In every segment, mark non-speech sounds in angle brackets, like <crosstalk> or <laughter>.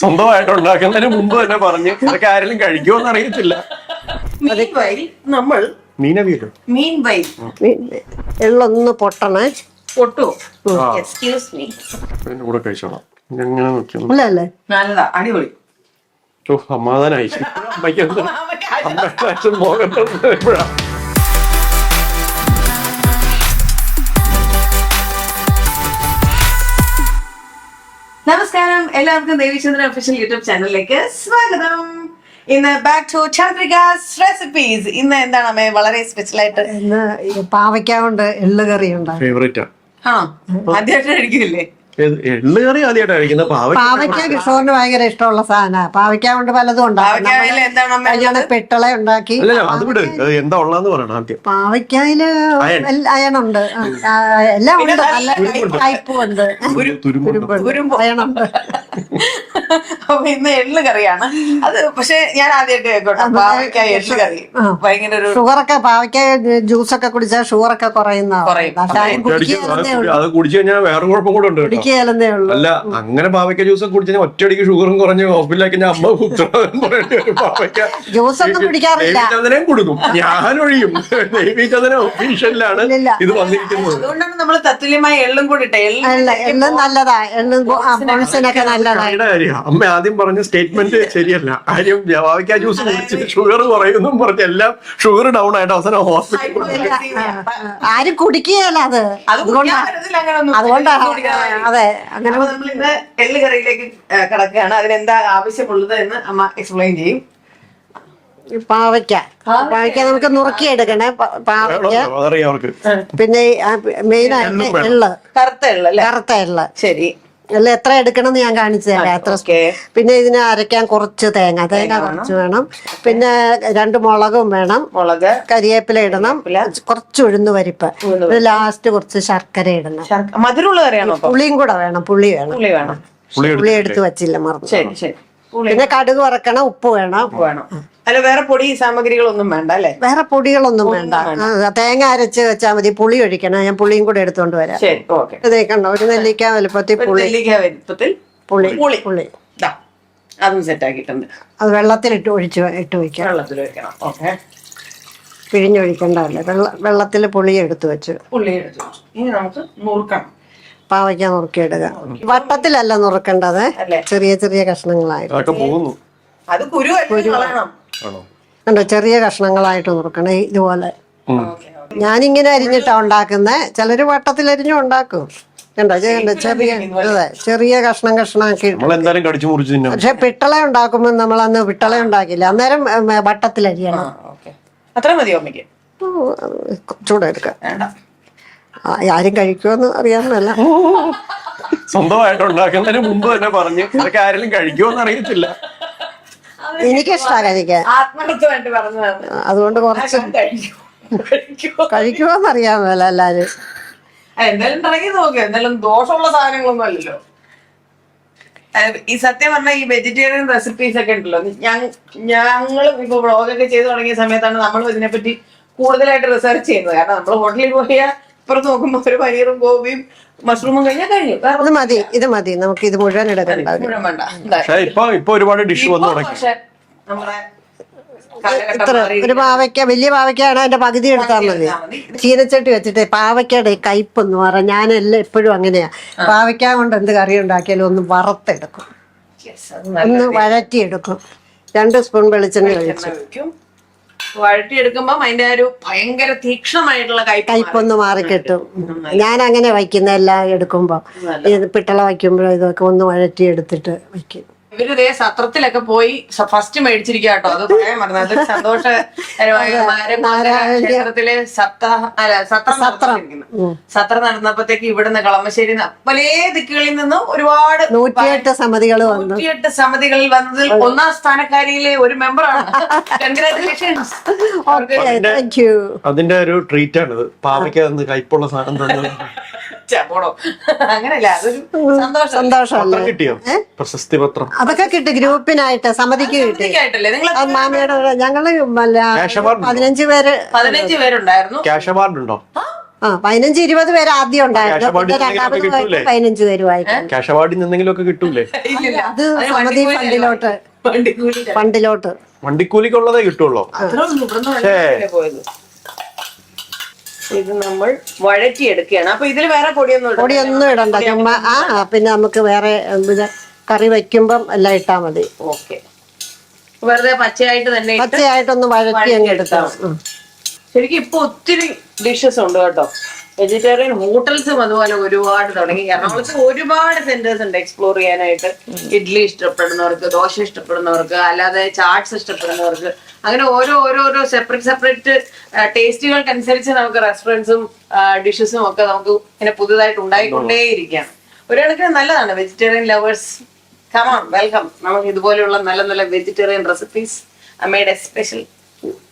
സ്വന്തമായിട്ട് ഉണ്ടാക്കുന്നതിന് മുമ്പ് തന്നെ പറഞ്ഞ് ഇതൊക്കെ ആരെങ്കിലും കഴിക്കുമോന്ന് അറിയത്തില്ല. നമ്മൾ മീനവിയല്ലോ മീൻവൈൽ എള്ളൊന്ന് പൊട്ടണേ. പൊട്ടു? ആ. എക്സ്ക്യൂസ് മീ അതിന്റെ കൂടെ കഴിച്ചോളാം. എങ്ങനെ നോക്കിയാ നല്ലതാ അടിപൊളി. ഓ സമാധാനായി. <laughs> അമ്മയ്ക്ക് എപ്പോഴാ നമസ്കാരം. എല്ലാവർക്കും ദേവിചന്ദ്രൻ ഒഫീഷ്യൽ യൂട്യൂബ് ചാനലിലേക്ക് സ്വാഗതം. ഇന്ന് ബാക്ക് ടു ചന്ദ്രികാസ് റെസിപ്പീസ് ഇന്ന് എന്താണ് അമ്മേ? വളരെ സ്പെഷ്യൽ ആയിട്ട്. ഇന്ന് പാവയ്ക്ക കൊണ്ട് എള്ള് കറി ഉണ്ട് ഫേവറേറ്റാ ആണോ? ആദ്യമായിട്ട് കഴിക്കില്ലേ കഴിക്കുന്നത്. പാവയ്ക്ക കിഷോറിന് ഭയങ്കര ഇഷ്ടമുള്ള സാധന. പാവയ്ക്ക കൊണ്ട് പലതും ഉണ്ടാക്കും പാവയ്ക്കായിൽ എന്താണ് അമ്മ കല്യാണ പെട്ടള ഉണ്ടാക്കി. അത് വിട്. എന്താ ഉള്ളതെന്ന് പറയണം ആദ്യം. പാവയ്ക്കായിൽ അയൺ. അയണുണ്ട്. എല്ലാം ഉണ്ട്. നല്ല കയ്പുണ്ട്. അയണുണ്ട്. അപ്പൊ ഇന്ന് എള്ള് കറിയാണ്. അത് പക്ഷെ ഞാൻ ആദ്യമായിട്ട് കേൾക്കോട്ടെ. പാവയ്ക്കായ എള്ള് കറി. ഭയങ്കര ഒരു ഷുഗറൊക്കെ പാവയ്ക്ക ജ്യൂസൊക്കെ കുടിച്ചാൽ ഷുഗറൊക്കെ കുറയുന്ന അത് കുടിച്ചു കഴിഞ്ഞാൽ വേറെ കുഴപ്പം കൂടെ ഉണ്ട് ഉള്ളൂ. അല്ല അങ്ങനെ പാവയ്ക്ക ജ്യൂസ് കുടിച്ചാൽ ഒറ്റയടിക്ക് ഷുഗറും കുറഞ്ഞ് ഹോസ്പിറ്റലിലേക്ക് ഞാൻ അമ്മ ഉത്തരവാദിത്തം പറയേണ്ടി വരും പാവയ്ക്ക. ജ്യൂസ് ഒന്നും കുടിക്കാറില്ല. ദേവിചന്ദ്രനെയും കൊടുക്കും. ഞാൻ ഒഴിയും ഒഫീഷ്യലിലാണ് ഇല്ല. ഇത് വന്നിരിക്കുന്നത്. അതുകൊണ്ടാണ് നമ്മൾ തത്തുല്യമായ എള്ളും കൂടി എള്ള് അല്ല എള്ളും നല്ലതാ. എള്ളും പൊൺസിനൊക്കെ നല്ലതാ. അമ്മയുടെ അമ്മ ആദ്യം പറഞ്ഞ സ്റ്റേറ്റ്മെന്റ് ശരിയല്ല. കാര്യം പാവയ്ക്ക ജ്യൂസ് കുടിച്ച് ഷുഗർ കുറയുന്നു പറഞ്ഞ എല്ലാം ഷുഗർ ഡൗൺ ആയിട്ട് അവസാനം ഹോസ്പിറ്റലിൽ ആരും കുടിക്കുകയല്ല അത്. അതുകൊണ്ടാണ്. അതുകൊണ്ടാണ് കുടിക്കാൻ അതെ അങ്ങനെ നമ്മൾ നമ്മളിന്ന് എള്ള് കറിയിലേക്ക് ഏഹ്, അതിന് അതിനെന്താ ആവശ്യമുള്ളത് എന്ന് അമ്മ എക്സ്പ്ലെയിൻ ചെയ്യും. പാവയ്ക്ക. പാവയ്ക്ക. നമുക്ക് നുറുക്കിയെടുക്കണേ പാവയ്ക്ക. പിന്നെ മെയിനായിട്ട്. എള്ള് കറുത്ത എള്ള് കറുത്ത എള്ള്. ശരി. എള്ള് എത്ര എടുക്കണം എന്ന് ഞാൻ കാണിച്ചു തരാം. എത്ര പിന്നെ ഇതിന് അരയ്ക്കാൻ കുറച്ച് തേങ്ങ. തേങ്ങ കുറച്ച് വേണം. പിന്നെ രണ്ട് മുളകും വേണം. മുളക്. കരിയേപ്പില ഇടണം. കുറച്ച് ഉഴുന്ന് പരിപ്പ്. ലാസ്റ്റ് കുറച്ച് ശർക്കര ഇടണം. മധുരമുള്ള പുളിയും കൂടെ വേണം. പുളി വേണം. പുളി വേണം. പുളി എടുത്ത് വച്ചില്ല മറന്നു. ശരി ശരി. പുളി. പിന്നെ കടുക് വറക്കണം. ഉപ്പ് വേണം. ഉപ്പ് വേണം. അല്ല വേറെ പൊടി സാമഗ്രികളൊന്നും വേണ്ട അല്ലേ? വേറെ പൊടികളൊന്നും വേണ്ട. തേങ്ങ അരച്ച് വെച്ചാൽ മതി പുളി ഒഴിക്കണം. ഞാൻ പുളിയും കൂടെ എടുത്തോണ്ട് വരാം. ശരി ഓക്കെ. ഇത് കണ്ടോ ഒരു നെല്ലിക്ക വലുപ്പത്തിൽ പുളി. നെല്ലിക്ക വലിപ്പത്തിൽ പുളി പുളി. പുളി. ദാ, അതും സെറ്റ് ആക്കിയിട്ടുണ്ട്. അത് വെള്ളത്തിൽ ഇട്ട് ഒഴിച്ച് ഇട്ട് വെക്കാം വെള്ളത്തിൽ വെക്കണം ഓക്കെ. പിഴിഞ്ഞൊഴിക്കണ്ടല്ലേ വെള്ള വെള്ളത്തിൽ പുളി എടുത്തു വെച്ചു. പുളി എടുത്തു ഇനി നമുക്ക് നുറുക്കണം പാവയ്ക്ക നുറുക്കിയിടുക. വട്ടത്തിലല്ല നുറുക്കേണ്ടത്. അല്ലേ? ചെറിയ ചെറിയ കഷ്ണങ്ങളായിട്ട്. അതൊക്കെ പോകുന്നു. അത് കുരു അല്ലേ കളയണം ആണോ? കണ്ടോ ചെറിയ കഷ്ണങ്ങളായിട്ട് നുറുക്കണേ ഇതുപോലെ. ഓക്കെ ഞാനിങ്ങനെ അരിഞ്ഞിട്ടാ ഉണ്ടാക്കുന്നത് ചിലര് വട്ടത്തിൽ അരിഞ്ഞു ഉണ്ടാക്കും. കണ്ടോ ചെറിയ അതെ ചെറിയ കഷ്ണം കഷ്ണമാക്കി കടിച്ചു മുറിച്ച് തിന്നാം. പക്ഷെ പിട്ടള ഉണ്ടാക്കുമ്പോൾ നമ്മൾ അന്ന് പിട്ടള ഉണ്ടാക്കില്ല. അന്നേരം വട്ടത്തിൽ അരിയണം. ഓക്കെ. അത്ര മതിയോ അമ്മയ്ക്ക്? എടുക്കാം. ആ, ആരും കഴിക്കുമെന്ന് അറിയാമല്ല <laughs> സ്വന്തമായിട്ട് ഉണ്ടാക്കുന്നതിന് മുമ്പ് തന്നെ പറഞ്ഞു ഇതൊക്കെ ആരെങ്കിലും കഴിക്കുമോന്ന് അറിയത്തില്ല. എനിക്കിഷ്ടമാണ് കഴിക്കാൻ ആത്മഹത്യമായിട്ട് പറഞ്ഞതാണ്. അതുകൊണ്ട് കുറച്ച് ഞാൻ കഴിക്കും. കഴിക്കുമോ? കഴിക്കുമോന്ന് അറിയാമല്ല എല്ലാരും. എന്തായാലും നോക്ക്. എന്തായാലും ദോഷമുള്ള സാധനങ്ങളൊന്നും അല്ലല്ലോ. ഈ സത്യം പറഞ്ഞ ഈ വെജിറ്റേറിയൻ റെസിപ്പീസ് ഒക്കെ ഉണ്ടല്ലോ. ഞങ്ങൾ ഇപ്പൊ വ്ളോഗൊക്കെ ചെയ്തു തുടങ്ങിയ സമയത്താണ് നമ്മൾ ഇതിനെപ്പറ്റി കൂടുതലായിട്ട് റിസർച്ച് ചെയ്യുന്നത്. കാരണം നമ്മൾ ഹോട്ടലിൽ പോയാൽ ഇപ്പുറത്ത് നോക്കുമ്പോ ഒരു പനീറും ഗോപിയും മഷ്റൂമും കഴിഞ്ഞാൽ കഴിഞ്ഞു. ഇത് മതി ഇത് മതി. നമുക്ക് ഇത് മുഴുവൻ എടുക്കണ്ട മുഴുവൻ വേണ്ട. എന്താ? പക്ഷെ ഇപ്പൊ ഇപ്പൊ ഒരുപാട് ഡിഷ് വന്നു തുടങ്ങി. പക്ഷെ നമ്മുടെ ഇത്ര ഒരു പാവയ്ക്ക വലിയ പാവയ്ക്കാണ് അതിന്റെ പകുതി എടുത്താൽ മതി. ചീനച്ചട്ടി വെച്ചിട്ട് പാവയ്ക്കയുടെ ഈ കയ്പ് എന്ന് പറഞ്ഞ ഞാനെല്ലാം എപ്പോഴും അങ്ങനെയാ. പാവയ്ക്ക കൊണ്ട് എന്ത് കറി ഉണ്ടാക്കിയാലും ഒന്ന് വറുത്തെടുക്കും. ഒന്ന് വഴറ്റിയെടുക്കും. രണ്ട് സ്പൂൺ വെളിച്ചെണ്ണ ഒഴിച്ചു. വഴറ്റിയെടുക്കുമ്പോ അതിന്റെ ഒരു ഭയങ്കര തീക്ഷണമായിട്ടുള്ള കയ്പ് കയ്പൊന്ന് മാറിക്കിട്ടും ഞാൻ അങ്ങനെ വയ്ക്കുന്ന എല്ലാം എടുക്കുമ്പോ ഇത് പിട്ടള വയ്ക്കുമ്പോഴോ ഇതൊക്കെ ഒന്ന് വഴറ്റിയെടുത്തിട്ട് വയ്ക്കും. ഇവർ ഇതേ സത്രത്തിലൊക്കെ പോയി ഫസ്റ്റ് മേടിച്ചിരിക്കുക കേട്ടോ. അത് പറയാൻ പറഞ്ഞത് അതൊരു സന്തോഷകരമായ ക്ഷേത്രത്തിലെ സപ്ത അല്ല സത്രം സത്ര. സത്രം നടന്നപ്പോഴത്തേക്ക് ഇവിടുന്ന് കളമശ്ശേരി പല ദിക്കുകളിൽ നിന്നും ഒരുപാട് നൂറ്റിയെട്ട് സമിതികൾ വന്നു. നൂറ്റിയെട്ട് സമിതികളിൽ വന്നതിൽ ഒന്നാം സ്ഥാനക്കാരിയിലെ ഒരു മെമ്പറാണ്. <laughs> കൺഗ്രാറ്റുലേഷൻസ് അതിന്റെ ഒരു ട്രീറ്റ് ആണ് പാവയ്ക്ക് കയ്പുള്ള സാധനം തന്നെ. <laughs> പോടോ <laughs> അങ്ങനല്ല അതൊരു സന്തോഷം. സന്തോഷമല്ലേ? പത്രം കിട്ടിയോ? പ്രശസ്തി പത്രം. അതൊക്കെ കിട്ടി ഗ്രൂപ്പിനായിട്ട് സമിതിക്ക് കിട്ടി. ആയിട്ടല്ലേ നിങ്ങൾ അത് മാമിയുടെ കൂടെ ഞങ്ങൾ വല്ല Cash award ഉണ്ടോ? പതിനഞ്ച് പേര് പതിനഞ്ച് പേരുണ്ടായിരുന്നു. ക്യാഷ് അവാർഡ് ഉണ്ടോ ആ പതിനഞ്ച് ഇരുപത് പേര് ആദ്യം ഉണ്ടായിരുന്നു. Cash award പിന്നെ എന്തെങ്കിലും രണ്ടാമത് ഒക്കെ കിട്ടൂലേ? പോയപ്പോ പതിനഞ്ച് പേരുമായിട്ട്. ക്യാഷ് അവാർഡിൽ നിന്നെങ്കിലും ഒക്കെ കിട്ടൂലേ? ഇല്ലില്ല. അത് അത് സമിതി വണ്ടിക്കൂലി ഫണ്ടിലോട്ട്. വണ്ടിക്കൂലി ഫണ്ടിലോട്ട്. വണ്ടിക്കൂലിക്കുള്ളതേ കിട്ടുള്ളൂ. അത്രേ ഉള്ളൂ. ഇവിടുന്ന് വണ്ടിക്കൂലിയല്ലേ പോയത്? ഇത് നമ്മൾ വഴറ്റി എടുക്കുകയാണ് അപ്പൊ ഇതിൽ വേറെ പൊടിയൊന്നും ഇടണ്ട. പൊടിയൊന്നും ഇടണ്ട. ചുമ്മാ ആ പിന്നെ നമുക്ക് വേറെ ഉം, ഇത് കറി വെക്കുമ്പം എല്ലാം ഇട്ടാ മതി. ഓക്കെ. വെറുതെ പച്ചയായിട്ട് തന്നെ ഇട്ട് പച്ചയായിട്ടൊന്ന് വഴറ്റി അങ്ങ് ഉം. ശരിക്കും ഇപ്പൊ ഒത്തിരി ഡിഷസ് ഉണ്ട് കേട്ടോ. വെജിറ്റേറിയൻ ഹോട്ടൽസും അതുപോലെ ഒരുപാട് തുടങ്ങി. എറണാകുളത്ത് ഒരുപാട് സെന്റേഴ്സ് ഉണ്ട് എക്സ്പ്ലോർ ചെയ്യാനായിട്ട്. ഇഡ്ഡലി ഇഷ്ടപ്പെടുന്നവർക്ക് ദോശ ഇഷ്ടപ്പെടുന്നവർക്ക് അല്ലാതെ ചാട്സ് ഇഷ്ടപ്പെടുന്നവർക്ക്. അങ്ങനെ ഓരോ ഓരോരോ ഓരോ സെപ്പറേറ്റ് സെപ്പറേറ്റ് ടേസ്റ്റുകൾക്കനുസരിച്ച് നമുക്ക് റെസ്റ്റോറൻസും ഡിഷസും ഒക്കെ നമുക്ക് ഇങ്ങനെ പുതുതായിട്ട് ഉണ്ടായിക്കൊണ്ടേയിരിക്കാം ഒരു കണക്കിന് നല്ലതാണ്. വെജിറ്റേറിയൻ ലവേഴ്സ് കമാം വെൽക്കം നമുക്ക് ഇതുപോലെയുള്ള നല്ല നല്ല വെജിറ്റേറിയൻ റെസിപ്പീസ് അമ്മയുടെ സ്പെഷ്യൽ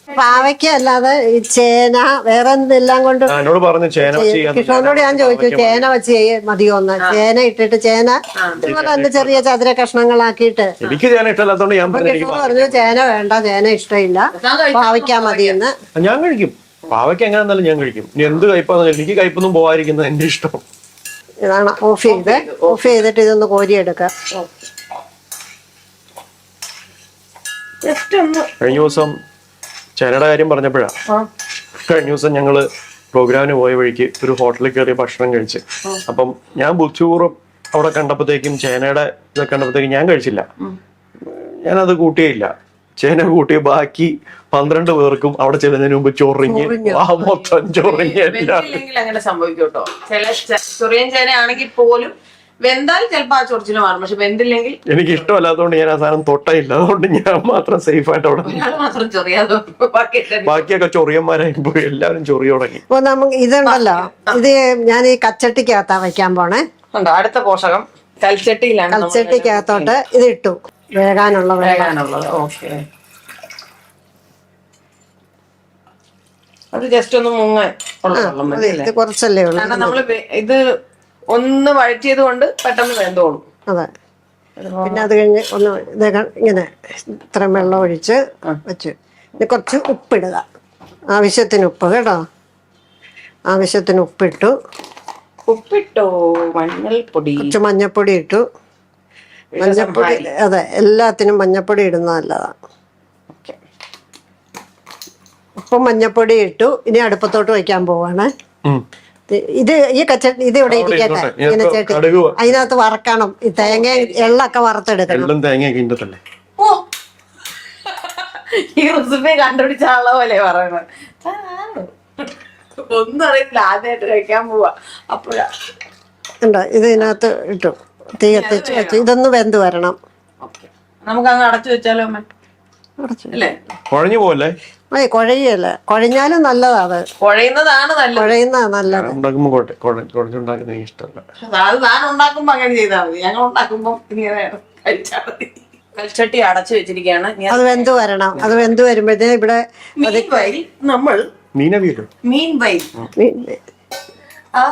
പാവയ്ക്ക അല്ലാതെ ഈ ചേന വേറെ എന്തെല്ലാം കൊണ്ട് ആ, എന്നോട് പറഞ്ഞു ചേന വെച്ച് ചെയ്യാൻ കിഷോനോട് ഞാൻ ചോദിച്ചു ചേന വെച്ച് ചെയ്യ- മതിയോന്ന്. ചേന ഇട്ടിട്ട് ചേന ഇതുപോലെ തന്നെ ചെറിയ ചതുര കഷ്ണങ്ങളാക്കിയിട്ട്. എനിക്ക് ചേന ഞാൻ പറഞ്ഞു എനിക്ക് കിഷോർ പറഞ്ഞു ചേന വേണ്ട ചേന ഇഷ്ടമില്ല. പാവയ്ക്ക മതിയെന്ന്. ഞാൻ കഴിക്കും. പാവയ്ക്ക് എങ്ങനെ എന്നാലും ഞാൻ കഴിക്കും. ഇനി എന്ത് കഴിപ്പാന്ന് എനിക്ക് കഴിപ്പൊന്നും പോവാതിരിക്കുന്നത് എന്റെ ഇഷ്ടം. ഇതാണ് ഓഫ് ചെയ്ത്. ഓഫ് ചെയ്തിട്ട് ഇതൊന്ന് കോരിയെടുക്കാം. ജസ്റ്റ് ഒന്ന് കഴിഞ്ഞ ദിവസം ചേനയുടെ കാര്യം പറഞ്ഞപ്പോഴാ. കഴിഞ്ഞ ദിവസം ഞങ്ങൾ പ്രോഗ്രാമിന് പോയ വഴിക്ക് ഒരു ഹോട്ടലിൽ കയറി ഭക്ഷണം കഴിച്ച്. അപ്പം ഞാൻ ബുദ്ധിപൂർവം അവിടെ കണ്ടപ്പോഴത്തേക്കും ചേനയുടെ ഇതൊക്കെ കണ്ടപ്പോഴത്തേക്കും ഞാൻ കഴിച്ചില്ല. ഞാനത് കൂട്ടിയില്ല. ചേന കൂട്ടിയ ബാക്കി പന്ത്രണ്ട് പേർക്കും അവിടെ ചെല്ലുന്നതിന് മുമ്പ് ചൊറിഞ്ഞ് ആ മൊത്തം ചൊറിഞ്ഞ് അങ്ങനെ സംഭവിക്കും കേട്ടോ. ചില ചൊറിയൻ ചേന ആണെങ്കിൽ പോലും വെന്താൽ ചിലപ്പോ ആ ചൊറിച്ചിന് മാറും. പക്ഷെ വെന്തില്ലെങ്കിൽ എനിക്ക് ഇഷ്ടമല്ലാത്തതുകൊണ്ട് ഞാൻ ആ സാധനം തൊട്ടയില്ല. അതുകൊണ്ട് ഞാൻ മാത്രം സേഫ് ആയിട്ട് അവിടെ ഞാൻ മാത്രം ചൊറിയാതെ ബാക്കി എല്ലാവരും ബാക്കിയൊക്കെ ചൊറിയന്മാരായി പോയി. എല്ലാവരും ചൊറിയ തുടങ്ങി. അപ്പൊ നമുക്ക് ഇതുണ്ടല്ലോ. ഇത് ഞാൻ ഈ കച്ചട്ടിക്കകത്താ വെക്കാൻ പോണേ. ഉണ്ടോ? അടുത്ത പോഷകം. കൽച്ചട്ടിയിലാണ് നമ്മൾ കച്ചട്ടിക്കകത്തോട്ട് ഇത് ഇട്ടു. വേകാനുള്ള വേകാനുള്ളത്. ഓക്കെ. അത് ജസ്റ്റ് ഒന്ന് മുങ്ങാൻ ഉള്ള ഇത് കുറച്ചല്ലേ ഉള്ളൂ. കാരണം നമ്മൾ വെ- ഇത് ഒന്ന് വഴറ്റിയത് കൊണ്ട് പെട്ടെന്ന് വെന്തോളും. അതെ. പിന്നെ അത് കഴിഞ്ഞ് ഒന്ന് ഇങ്ങനെ ഇത്രയും വെള്ളം ഒഴിച്ച് വെച്ചു. ഇനി കുറച്ച് ഉപ്പിടുക. ആവശ്യത്തിന് ഉപ്പ് കേട്ടോ. ആവശ്യത്തിന് ഉപ്പിട്ടു. ഉപ്പിട്ടോ? മഞ്ഞൾപ്പൊടി. കുറച്ച് മഞ്ഞൾപ്പൊടി ഇട്ടു. മഞ്ഞൾപ്പൊടി അതെ എല്ലാത്തിനും മഞ്ഞൾപ്പൊടി ഇടുന്നത് നല്ലതാണ് ഓക്കെ. ഉപ്പും മഞ്ഞൾപ്പൊടി ഇട്ടു. ഇനി അടുപ്പത്തോട്ട് വയ്ക്കാൻ പോവാണ്. ഇത് ഈ കച്ചട്ടി ഇത് ഇവിടെ ഇരിക്കട്ടെ. ഇങ്ങനെ ചേട്ടി അതിനകത്ത് വറക്കണം. ഈ തേങ്ങ എള്ളൊക്കെ വറുത്തെടുക്കണം. എള്ളും തേങ്ങയൊക്കെ ഈ റെസിപ്പി കണ്ടുപിടിച്ച ആളെ പോലെ പറയുന്നത്. ഒന്നും അറിയില്ല ആദ്യമായിട്ട് കഴിക്കാൻ പോവാ. അപ്പോഴാ. ഉണ്ടോ? ഇത് ഇതിനകത്ത് ഇട്ടു. തീ കത്തിച്ച് വെച്ചു ഇതൊന്ന് വെന്ത് വരണം. ഓക്കെ. നമുക്ക് അങ്ങ് അടച്ചു വെച്ചാലോ അമ്മ? അടച്ചു. അല്ലേ? കുഴഞ്ഞു പോവല്ലേ? ഏയ് കുഴയല്ല കുഴഞ്ഞാലും നല്ലതാ അത് കുഴയുന്നതാണ് നല്ലത്. കുഴയുന്നതാണ് നല്ലത്. ഉണ്ടാക്കുമ്പോ കുഴ- കുഴ- എനിക്ക് ഇഷ്ടമല്ല പക്ഷെ അത് താൻ ഉണ്ടാക്കുമ്പോ അങ്ങനെ ചെയ്താൽ മതി. ഞങ്ങൾ ഉണ്ടാക്കുമ്പോ ഇങ്ങനെ കഴിച്ചാൽ മതി. കൽച്ചട്ടി അടച്ചു വെച്ചിരിക്കുകയാണ്. ഞാൻ അത് വെന്ത് വരണം. അത് വെന്ത് വരുമ്പോഴത്തേന് ഇവിടെ മീൻ നമ്മൾ മീനവിയല്ലോ മീൻ വൈ മീ- ആ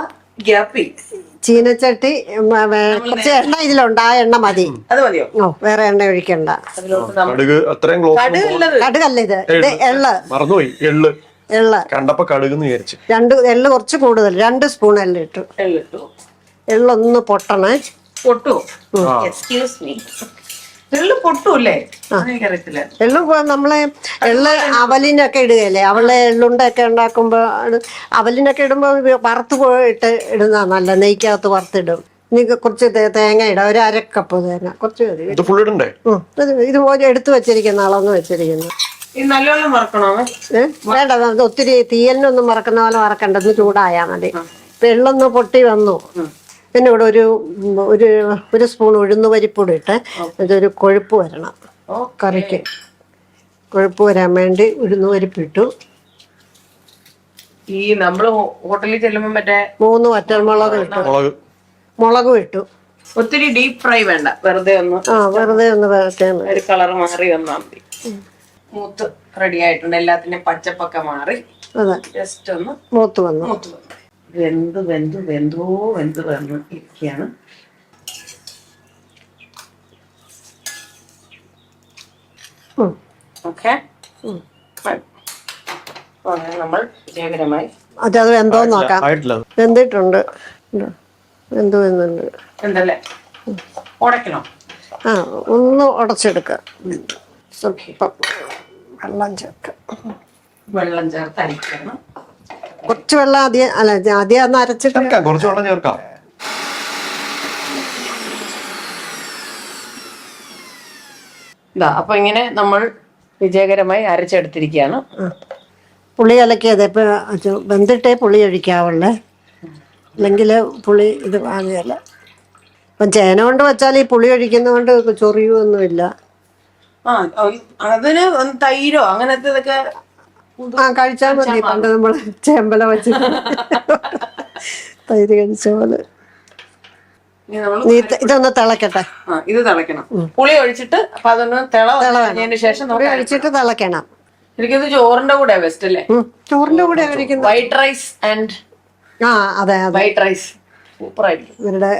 ഗ്യാപ്പിൽ ചീനച്ചട്ടി കുറച്ച് എണ്ണ ഇതിലുണ്ട് ആ എണ്ണ മതി. അത് മതിയോ? ഓ വേറെ എണ്ണ ഒഴിക്കണ്ട. കടുക് അത്രയും കടുകല്ല ഇത്. ഇത് എള്ള്. മറന്നുപോയി. എള്ള്. എള്ള്. കണ്ടപ്പോ കടുകെന്ന് വിചാരിച്ചു. രണ്ട് എള്ള് കുറച്ച് കൂടുതൽ. രണ്ട് സ്പൂൺ എള്ള് ഇട്ടു. എള്ളൊന്ന് പൊട്ടണേ. പൊട്ടു. എക്സ്ക്യൂസ് മീ എള്ള് പൊട്ടൂല്ലേ? എനിക്കറിയത്തില്ല എള്ള് നമ്മളെ എള്ള് അവലിനൊക്കെ ഇടുകയല്ലേ? അവളെ എള്ളുണ്ടൊക്കെ ഉണ്ടാക്കുമ്പോ അവലിനൊക്കെ ഇടുമ്പോ വറുത്ത് പോയിട്ട് ഇടുന്ന നല്ല നെയ്ക്കകത്ത് വറുത്തിടും. നിങ്ങൾക്ക് കുറച്ച് തേങ്ങ ഇടാം. ഒരു അരക്കപ്പ് തേങ്ങ. കുറച്ച് മതി. ഇതുപോലെ എടുത്തു വെച്ചിരിക്കുന്ന അളന്ന് വെച്ചിരിക്കുന്നു. നല്ലോണം വറക്കണോ വേണ്ട ഒത്തിരി തീയലിനൊന്നും മറക്കുന്ന പോലെ മറക്കണ്ടെന്ന് ചൂടായാ മതി. ഇപ്പൊ എള്ളൊന്ന് പൊട്ടി വന്നു. പിന്നെ ഇവിടെ ഒരു ഒരു ഒരു സ്പൂൺ ഉഴുന്ന് പരിപ്പൂടി ഇട്ട് ഇതൊരു കൊഴുപ്പ് വരണം. ഓ കറിക്ക്. കൊഴുപ്പ് വരാൻ വേണ്ടി ഉഴുന്ന് പരിപ്പിട്ടു ഈ നമ്മൾ ഹോട്ടലിൽ ചെല്ലുമ്പോ മറ്റേ മൂന്ന് വറ്റൽമുളക് ഇട്ടു. മുളക്. മുളകും ഇട്ടു. ഒത്തിരി ഡീപ് ഫ്രൈ വേണ്ട. വെറുതെ ഒന്ന് ആ വെറുതെ ഒന്ന്. ഒരു കളർ മാറി വന്നാൽ മതി. മൂത്ത് റെഡി ആയിട്ടുണ്ട്. എല്ലാത്തിന്റെയും പച്ചപ്പൊക്കെ മാറി. ജസ്റ്റ് ഒന്ന് മൂത്ത് വന്നു. മൂത്ത് വന്നു. വെന്ത് വെന്ത് വെന്തോ വെന്ത് വന്ന് ഇരിക്കുകയാണ്. ഉം. ഓക്കെ. നമ്മൾ വിജയകരമായി അത് അത് വെന്തോന്ന് നോക്കാം. വെന്തിട്ടുണ്ട്? വെന്തു ഉണ്ടല്ലേ? ഉടയ്ക്കണോ? ആ ഒന്ന് ഉടച്ചെടുക്കുക സ്വല്പം വെള്ളം ചേർക്കാം. വെള്ളം ചേർത്ത് അരിക്കണം കുറച്ച് വെള്ളം ആദ്യം അല്ല ആദ്യം ഒന്ന് അരച്ചിട്ട് ചേർക്കാം കുറച്ച് വെള്ളം ചേർക്കാം. ഇതാ അപ്പൊ ഇങ്ങനെ നമ്മൾ വിജയകരമായി അരച്ചെടുത്തിരിക്കുകയാണ്. പുളി കലക്കിയത് ഇപ്പം അത് വെന്തിട്ടേ പുളി ഒഴിക്കാവുള്ളേ. അല്ലെങ്കിൽ പുളി ഇത് വാങ്ങിയല്ല. ഇപ്പം ചേന കൊണ്ട് വെച്ചാൽ ഈ പുളി ഒഴിക്കുന്നതുകൊണ്ട് ചൊറിയുമൊന്നുമില്ല ആ അതിന് തൈരോ അങ്ങനത്തെ ഇതൊക്കെ ആ കഴിച്ചാൽ മതി. പണ്ട് നമ്മൾ ചേമ്പല വെച്ച് തൈര് കഴിച്ച പോലെ. ഇതൊന്ന് തിളക്കട്ടെ. ഇത് തിളക്കണം പുളി ഒഴിച്ചിട്ട് അപ്പൊ അതൊന്ന് തിള ശേഷം പുളി ഒഴിച്ചിട്ട് തിളക്കണം എനിക്കിത് ചോറിന്റെ കൂടെ ബെസ്റ്റ് അല്ലേ. ചോറിന്റെ കൂടെ വൈറ്റ് റൈസ് ആൻഡ് ആ അതെ വൈറ്റ് റൈസ് സൂപ്പർ ആയിരിക്കും ഇവരുടെ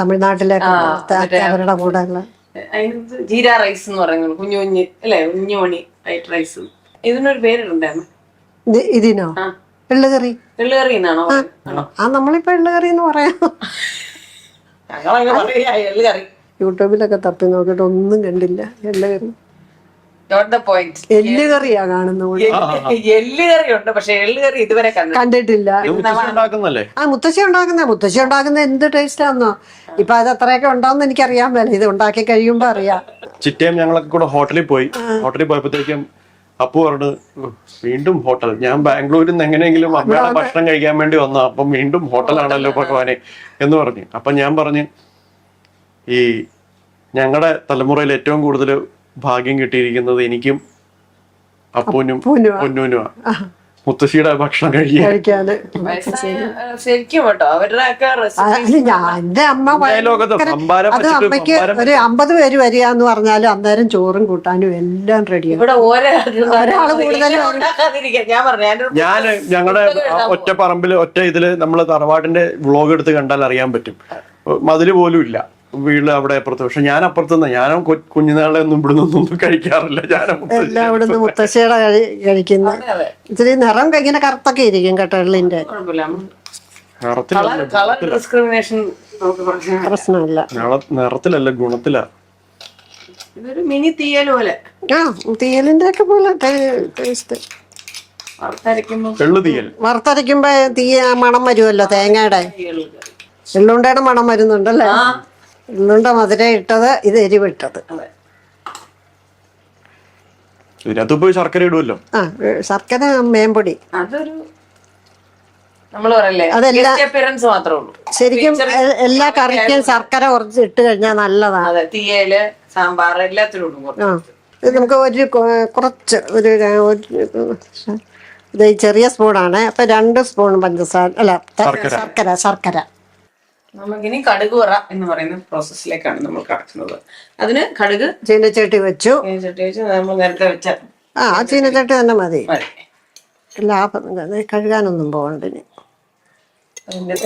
തമിഴ്നാട്ടിലെ അവരുടെ കൂടെ ജീര റൈസ് എന്ന് പറയുന്നത്. കുഞ്ഞു കുഞ്ഞ് അല്ലേ? കുഞ്ഞു മണി വൈറ്റ് റൈസ് ഇതിനൊരു പേരിട്ടുണ്ടായിരുന്നു ഇത് ഇതിനോ? ആ. എള്ളുകറി എള്ളുകറി എന്നാണോ ആ നമ്മളിപ്പോ എള്ളുകറി എന്ന് പറയാം യൂട്യൂബിലൊക്കെ തപ്പി നോക്കിട്ട് ഒന്നും കണ്ടില്ല എള്ളുകറി എല്ലുകറിയാ കാണുന്ന എല്ലുകറിയുണ്ട് പക്ഷെ എല്ലുകറി ഇതുവരെ കണ്ടു കണ്ടിട്ടില്ല. ആ മുത്തശ്ശി ഉണ്ടാക്കുന്ന മുത്തശ്ശി ഉണ്ടാക്കുന്ന എന്ത് ടേസ്റ്റ് ആണെന്നോ ഇപ്പൊ അത് അത്രയൊക്കെ ഉണ്ടാവുന്ന എനിക്കറിയാൻ മേല. ഇത് ഉണ്ടാക്കി കഴിയുമ്പോ അറിയാം. ചിറ്റയും ഞങ്ങളൊക്കെ കൂടെ ഹോട്ടലിൽ പോയി. ഹോട്ടലിൽ പോയപ്പോഴത്തേക്കും അപ്പു പറഞ്ഞു വീണ്ടും ഹോട്ടൽ. ഞാൻ ബാംഗ്ലൂരിൽ നിന്ന് എങ്ങനെയെങ്കിലും അമ്മയുടെ ഭക്ഷണം കഴിക്കാൻ വേണ്ടി വന്ന. അപ്പം വീണ്ടും ഹോട്ടലാണല്ലോ ഭഗവാനെ എന്ന് പറഞ്ഞു. അപ്പൊ ഞാൻ പറഞ്ഞു ഈ ഞങ്ങളുടെ തലമുറയിൽ ഏറ്റവും കൂടുതൽ ഭാഗ്യം കിട്ടിയിരിക്കുന്നത് എനിക്കും അപ്പൂനും അപ്പൂനുമാ. മുത്തശ്ശിയുടെ ഭക്ഷണം കഴിക്കാതെ ശരിക്കും കേട്ടോ. അവരുടെ എന്റെ അമ്മ അത് അമ്മയ്ക്ക് ഒരു അമ്പത് പേര് വരിക എന്ന് പറഞ്ഞാലും അന്നേരം ചോറും കൂട്ടാനും എല്ലാം റെഡിയാണ് ഇവിടെ <laughs> കൂടുതൽ ഞാൻ ഞങ്ങളുടെ ഒറ്റ പറമ്പിൽ ഒറ്റ ഇതിൽ നമ്മൾ തറവാടിന്റെ വ്ളോഗ് എടുത്ത് കണ്ടാൽ അറിയാൻ പറ്റും. മതിൽ പോലും ഇല്ല. വീട്ടിൽ അവിടെ അപ്പുറത്ത്. പക്ഷെ ഞാൻ അപ്പുറത്തുനിന്ന് ഞാനും കുഞ്ഞുനാളെ ഒന്നും ഇവിടെ നിന്നൊന്നും കഴിക്കാറില്ല. ഞാനും എല്ലാം മുത്തശ്ശിയുടെ കഴിക്കുന്ന. ഇത്തിരി നിറം ഇങ്ങനെ കറുത്തൊക്കെ ഇരിക്കും കേട്ടോ എള്ളിന്റെ. പ്രശ്നമില്ല. നിറ- നിറത്തിലല്ല ഗുണത്തിലാ. ഇതൊരു മിനി തീയൽ പോലെ. ആ തീയലിന്റെ ഒക്കെ പോലെ ടേസ്റ്റ്. വറുത്തരയ്ക്കുമ്പോ തീയ മണം വരുമല്ലോ തേങ്ങയുടെ. എള്ളുണ്ടയുടെ മണം വരുന്നുണ്ടല്ലേ? എള്ളുണ്ട മധുര ഇട്ടത് ഇത് എരിവിട്ടത് അതെ. ഇതിനകത്ത് പോയി ശർക്കര ഇടുമല്ലോ ആ ശർക്കര മേമ്പൊടി. അതൊരു നമ്മൾ പറയല്ലേ അതെല്ലാം- അപ്പിയറൻസ് മാത്രമേ ഉള്ളൂ. ശരിക്കും എല്ലാ കറിക്കും ശർക്കര കുറച്ച് ഇട്ട് കഴിഞ്ഞാൽ നല്ലതാണ് അതെ തീയൽ സാമ്പാർ എല്ലാത്തിലും ഇടും കുറച്ച്. ആ ഇത് നമുക്ക് ഒരു കൊ- കുറച്ച് ഒരു ര- ഒരു ഇത് ചെറിയ സ്പൂണാണ് അപ്പൊ രണ്ട് സ്പൂൺ പഞ്ചസാര അല്ല ത- ശർക്കര. ശർക്കര ശർക്കര. നമുക്കിനി കടുക് വറ എന്ന് പറയുന്ന പ്രോസസ്സിലേക്കാണ് നമ്മൾ കടക്കുന്നത്. അതിന് കടുക് ചീനച്ചട്ടി വെച്ചു. ചട്ടി വെച്ച് നമ്മൾ നേരത്തെ വെച്ച ആ ചീനച്ചട്ടി തന്നെ മതി. ലാഭം കഴുകാനൊന്നും പോകണ്ട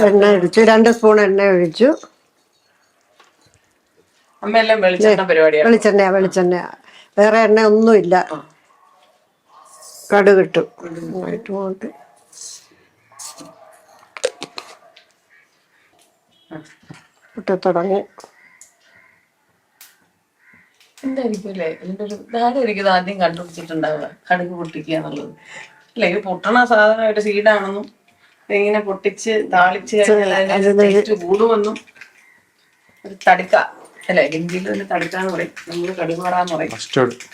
എണ്ണ ഒഴിച്ചു. രണ്ട് സ്പൂൺ എണ്ണ ഒഴിച്ചു. അമ്മയെല്ലാം വെളിച്ചെണ്ണ പരിപാടിയാണ്? വെളിച്ചെണ്ണ വെളിച്ചെണ്ണ വേറെ എണ്ണ ഒന്നുമില്ല കടുകിട്ടു ഇട്ട് തുടങ്ങി. എന്തായിരിക്കും അല്ലേ ഇതിന്റെ ഒരു ഇതാരായിരിക്കും ആദ്യം കണ്ടുപിടിച്ചിട്ടുണ്ടാവുക. കടുക് പൊട്ടിക്കുക എന്നുള്ളത്. അല്ലെ ഇത് പൊട്ടണ സാധനം ഒരു സീഡാണെന്നും ഇങ്ങനെ പൊട്ടിച്ച് താളിച്ച് കഴിഞ്ഞാൽ കൂടുമെന്നും ഒരു തടുക്ക. അല്ലെ ഹിന്ദിയിൽ ഒരു തടുക്ക എന്ന് പറയും. നമ്മൾ കടുക് എന്ന് പറയും.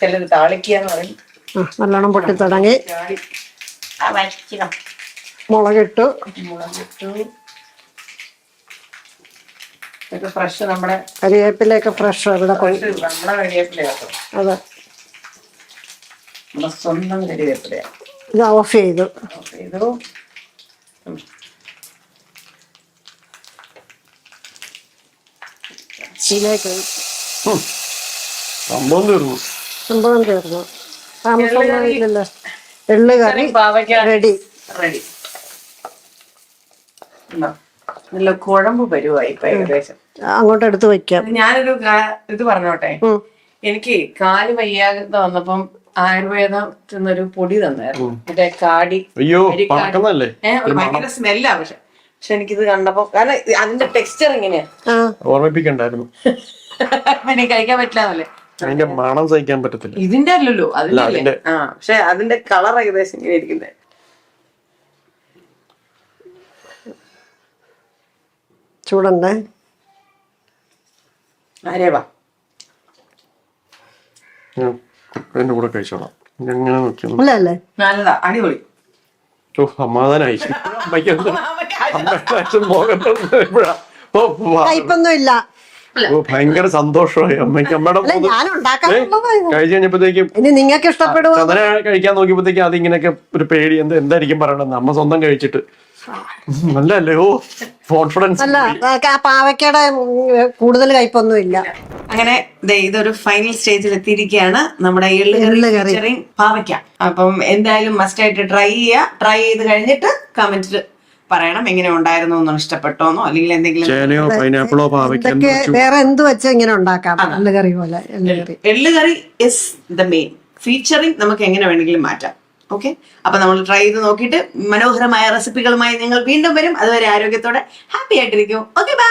ചിലത് താളിക്കുക എന്ന് പറയും. നല്ലോണം പൊട്ടി തുടങ്ങി. മുളകിട്ടു. മുളകിട്ടു. ഇതൊക്കെ ഫ്രഷ് നമ്മുടെ കരിവേപ്പിലൊക്കെ ഫ്രഷ് ഇവിടെ നമ്മുടെ അതെ. നമ്മുടെ സ്വന്തം കരിവേപ്പിലയാണ് ഇത് ഓഫ് ചെയ്തു. ഇതിലേക്ക് സംഭവം തീർന്നു. സംഭവം തീർന്നു. എള്ള് കറി. റെഡി റെഡി നല്ല കുഴമ്പ് പരുവായി ഇപ്പൊ ഏകദേശം. അങ്ങോട്ട് എടുത്ത് വെക്കാം ഞാനൊരു ഇത് പറഞ്ഞോട്ടെ. എനിക്ക് കാൽ വയ്യാതെ വന്നപ്പം ആയുർവേദത്തിൽ നിന്നൊരു പൊടി തന്നായിരുന്നു. മറ്റേ കാടി അയ്യോ. ഒരു ഭയങ്കര സ്മെല്ലാ പക്ഷെ. പക്ഷെ എനിക്കിത് കണ്ടപ്പോ കാരണം അതിന്റെ ടെക്സ്ചർ എങ്ങനെയാ ഓർമ്മിപ്പിക്കണ്ടായിരുന്നു. <laughs> പിന്നെ കഴിക്കാൻ പറ്റില്ല അതിന്റെ മണം സഹിക്കാൻ പറ്റത്തില്ല. ഇതിന്റെ അല്ലല്ലോ അതിന്റെ. ആ പക്ഷെ അതിന്റെ കളർ ഏകദേശം ഇങ്ങനെ ഇരിക്കുന്നത് ചൂടുണ്ടേ? ആരേവാ ഞാൻ എന്റെ കൂടെ കഴിച്ചോളാം. എങ്ങനെ നല്ലതാ അടിപൊളി. ഓ സമാധാനായി. അമ്മയ്ക്ക് എന്ത്? അമ്മയുടെ അച്ഛൻ മുഖത്ത് എപ്പോഴാ ഓ വാ. കയ്പൊന്നും ഇല്ല. ഓ ഭയങ്കര സന്തോഷമായി അമ്മയ്ക്ക്. അമ്മയുടെ അല്ല മുഖത്ത് ഞാൻ ഉണ്ടാക്കാറുള്ളത് കഴിച്ചു കഴിഞ്ഞപ്പോഴത്തേക്കും ഇനി നിങ്ങൾക്ക് ഇഷ്ടപ്പെടുമോ ചന്ദന കഴിക്കാൻ നോക്കിയപ്പോഴത്തേക്കും അത് ഇങ്ങനെയൊക്കെ ഒരു പേടി. എന്ത് എന്തായിരിക്കും പറയണത് അമ്മ സ്വന്തം കഴിച്ചിട്ട്. <laughs> നല്ലല്ലേ ഓ കോൺഫിഡൻസ് അല്ല ആ പാവയ്ക്കയുടെ കൂടുതൽ കയ്പൊന്നും ഇല്ല. അങ്ങനെ ദേ ഇതൊരു ഫൈനൽ സ്റ്റേജിൽ എത്തിയിരിക്കുകയാണ് നമ്മുടെ എള്ളുകറി എള്ളുകറി. featuring പാവയ്ക്ക. അപ്പം എന്തായാലും മസ്റ്റ് ആയിട്ട് ട്രൈ ചെയ്യുക. ട്രൈ ചെയ്ത് കഴിഞ്ഞിട്ട് കമന്റിൽ പറയണം എങ്ങനെ ഉണ്ടായിരുന്നു എന്നോ ഇഷ്ടപ്പെട്ടോന്നോ അല്ലെങ്കിൽ എന്തെങ്കിലും ചേനയോ പൈനാപ്പിളോ പാവയ്ക്കോ ഇതൊക്കെ വേറെ എന്ത് വെച്ച് ഇങ്ങനെ ഉണ്ടാക്കാം? എള്ളുകറി പോലെ എള്ളുകറി. എള്ളുകറി ഇസ് ദ മെയിൻ ഫീച്ചറിങ് നമുക്ക് എങ്ങനെ വേണമെങ്കിലും മാറ്റാം. ഓക്കെ അപ്പൊ നമ്മൾ ട്രൈ ചെയ്ത് നോക്കിയിട്ട് മനോഹരമായ റെസിപ്പികളുമായി നിങ്ങൾ വീണ്ടും വരും. അതുവരെ ആരോഗ്യത്തോടെ ഹാപ്പി ആയിട്ടിരിക്കും. Okay bye